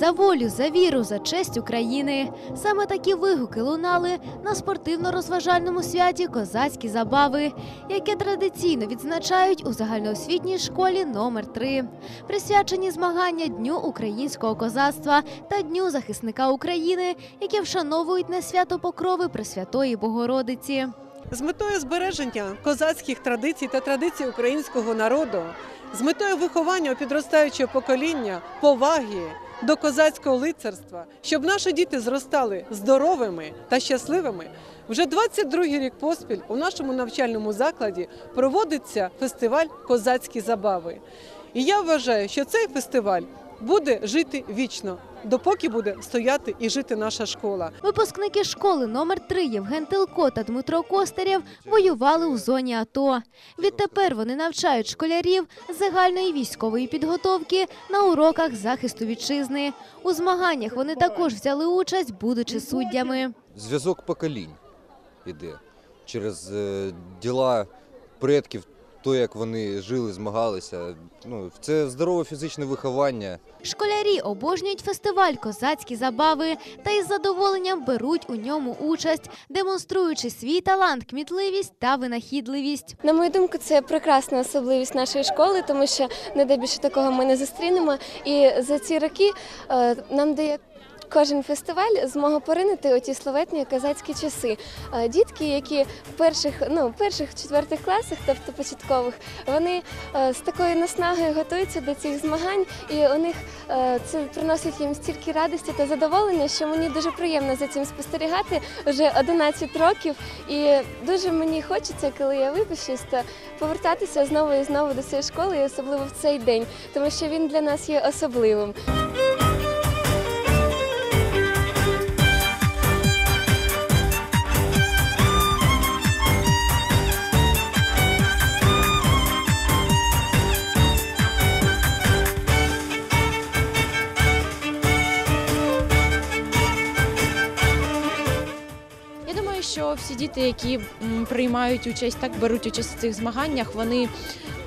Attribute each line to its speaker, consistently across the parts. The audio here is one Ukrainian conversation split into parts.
Speaker 1: За волю, за віру, за честь України. Саме такі вигуки лунали на спортивно-розважальному святі Козацькі забави, яке традиційно відзначають у загальноосвітній школі номер 3 присвячені змагання Дню українського козацтва та Дню захисника України, які вшановують на свято Покрови Пресвятої Богородиці.
Speaker 2: З метою збереження козацьких традицій та традицій українського народу, з метою виховання у підростаючого покоління, поваги до козацького лицарства, щоб наші діти зростали здоровими та щасливими, вже 22-й рік поспіль у нашому навчальному закладі проводиться фестиваль Козацькі забави. І я вважаю, що цей фестиваль буде жити вічно, допоки буде стояти і жити наша школа.
Speaker 1: Випускники школи номер 3 Євген Тилко та Дмитро Костарєв воювали у зоні АТО. Відтепер вони навчають школярів загальної військової підготовки на уроках захисту вітчизни. У змаганнях вони також взяли участь, будучи суддями.
Speaker 3: зв'язок поколінь іде через е, діла предків, то як вони жили, змагалися. Ну, це здорове фізичне виховання.
Speaker 1: Школярі обожнюють фестиваль Козацькі забави та із задоволенням беруть у ньому участь, демонструючи свій талант, кмітливість та винахідливість.
Speaker 4: На мою думку, це прекрасна особливість нашої школи, тому що ніде більше такого ми не зустрінемо. І за ці роки е, нам дає. Кожен фестиваль змогу поринити оті славетні козацькі часи. Е, Дітки, які в перших, ну, перших четвертих класах, тобто початкових, вони е, з такою наснагою готуються до цих змагань, і у них е, це приносить їм стільки радості та задоволення, що мені дуже приємно за цим спостерігати вже 11 років. І дуже мені хочеться, коли я випишусь, то повертатися знову і знову до цієї школи, і особливо в цей день, тому що він для нас є особливим.
Speaker 5: Всі діти, які приймають участь, так беруть участь у цих змаганнях, вони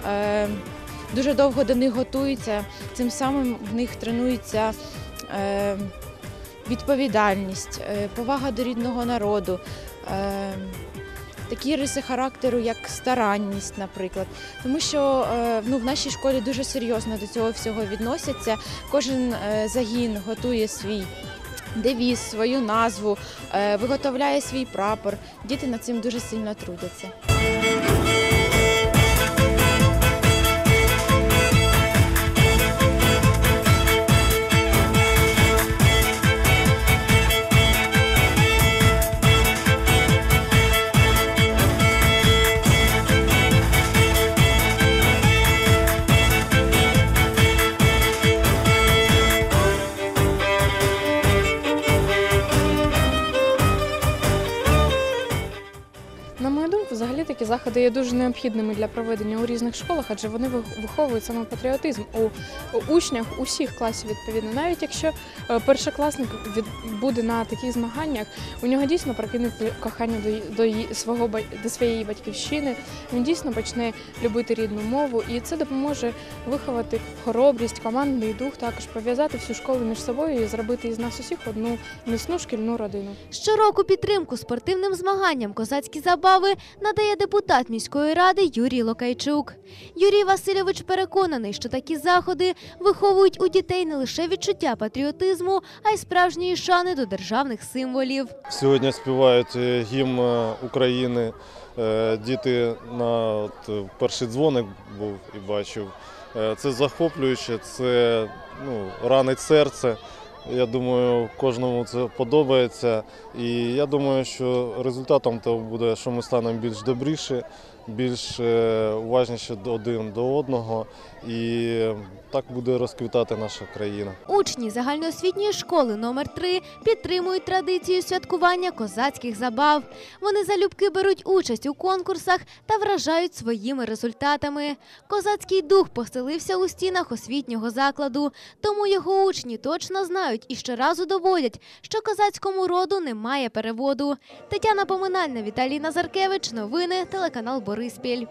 Speaker 5: е, дуже довго до них готуються. Цим самим в них тренується е, відповідальність, е, повага до рідного народу. Е, Такі риси характеру, як старанність, наприклад, тому що е, ну, в нашій школі дуже серйозно до цього всього відносяться. Кожен е, загін готує свій девіз, свою назву, е, виготовляє свій прапор. Діти над цим дуже сильно трудяться.
Speaker 6: На мою думку, взагалі такі заходи є дуже необхідними для проведення у різних школах, адже вони виховують саме патріотизм у, учнях усіх класів відповідно. Навіть якщо е, першокласник буде на таких змаганнях, у нього дійсно прокинеться кохання до, до, свого до своєї батьківщини. Він дійсно почне любити рідну мову, і це допоможе виховати хоробрість, командний дух, також пов'язати всю школу між собою і зробити із нас усіх одну міцну шкільну родину.
Speaker 1: Щороку підтримку спортивним змаганням козацькі забави надає депутат міської ради Юрій Локайчук. Юрій Васильович переконаний, що такі заходи виховують у дітей не лише відчуття патріотизму, а й справжньої шани до державних символів.
Speaker 7: Сьогодні співають е, гімн е, України. Е, Діти на перший дзвоник був і бачив. Це захоплююче, це ну, ранить серце. Я думаю, кожному це подобається. І я думаю, що результатом того буде, що ми станемо більш добріші, більш е, уважніші один до одного. І так буде розквітати наша країна.
Speaker 1: Учні загальноосвітньої школи номер 3 підтримують традицію святкування козацьких забав. Вони залюбки беруть участь у конкурсах та вражають своїми результатами. Козацький дух поселився у стінах освітнього закладу, тому його учні точно знають і щоразу доводять, що козацькому роду немає переводу. Тетяна Поминальна, Віталій Назаркевич. Новини телеканал espelho.